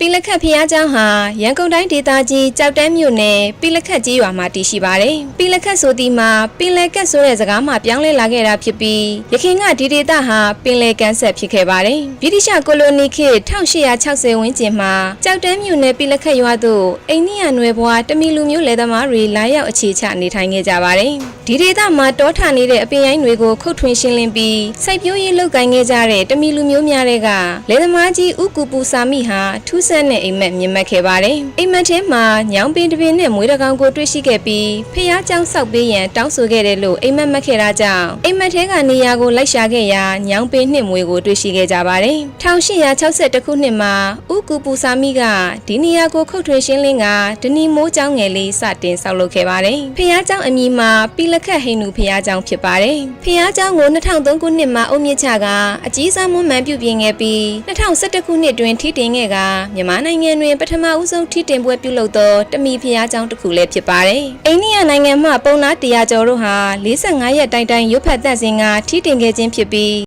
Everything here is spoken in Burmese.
ပိလခတ်ဖျားကျောင်းဟာရန်ကုန်တိုင်းဒေသကြီးကြောက်တန်းမြို့နယ်ပိလခတ်ကြီးရွာမှာတည်ရှိပါတယ်။ပိလခတ်ဆိုသည်မှာပင်လယ်ကတ်ဆိုတဲ့စကားမှပြောင်းလဲလာခဲ့တာဖြစ်ပြီးရခိုင်ကဒီဒေသဟာပင်လယ်ကမ်းဆက်ဖြစ်ခဲ့ပါတယ်။ဗြိတိရှကိုလိုနီခေတ်1860ဝန်းကျင်မှာကြောက်တန်းမြို့နယ်ပိလခတ်ရွာသို့အိန္ဒိယနွယ်ဘွားတမီလူမျိုးလယ်သမားတွေလာရောက်အခြေချနေထိုင်ခဲ့ကြပါတယ်။ဒီဒေသမှာတောထနေတဲ့အပင်ရိုင်းတွေကိုခုတ်ထွင်ရှင်းလင်းပြီးစိုက်ပျိုးရေးလုပ်ကိုင်ခဲ့ကြတဲ့တမီလူမျိုးများတွေကလယ်သမားကြီးဥကူပူစာမိဟာထူးဆန်းတဲ့အိမ်မက်မြင်မှတ်ခဲ့ပါတယ်။အိမ်မက်ထဲမှာညောင်ပင်တစ်ပင်နဲ့မွေးတကောင်ကိုတွေ့ရှိခဲ့ပြီးဖះเจ้าဆောက်ပေးရန်တောင်းဆိုခဲ့တယ်လို့အိမ်မက်မှတ်ခဲ့တာကြောင့်အိမ်မက်ထဲကနေရာကိုလိုက်ရှာခဲ့ရာညောင်ပင်နှင့်မွေကိုတွေ့ရှိခဲ့ကြပါတယ်။1862ခုနှစ်မှာဥကူပူစာမိကဒီနေရာကိုခုတ်ထွင်ရှင်းလင်းကဒနီမိုးเจ้าငယ်လေးစတင်ဆောက်လုပ်ခဲ့ပါတယ်။ဖះเจ้าအမည်မှာပိလခတ်ဟိန္ဒူဖះเจ้าဖြစ်ပါတယ်။ဖះเจ้าကို2003ခုနှစ်မှာအုံမြင့်ချကအကြီးစားမွမ်းမံပြုပြင်ခဲ့ပြီး2011ခုနှစ်တွင်ထိတင်ခဲ့က မြန်မာနိုင်ငံတွင်ပထမဦးဆုံးထိတင်ပွဲပြုလုပ်သောတမီဖျားကျောင်းတစ်ခုလည်းဖြစ်ပါတယ်။အိန္ဒိယနိုင်ငံမှပုံနာတရာကျော်တို့ဟာ45ရက်တိုင်တိုင်ရွတ်ဖတ်သက်စဉ်ကထိတင်ခဲ့ခြင်းဖြစ်ပြီး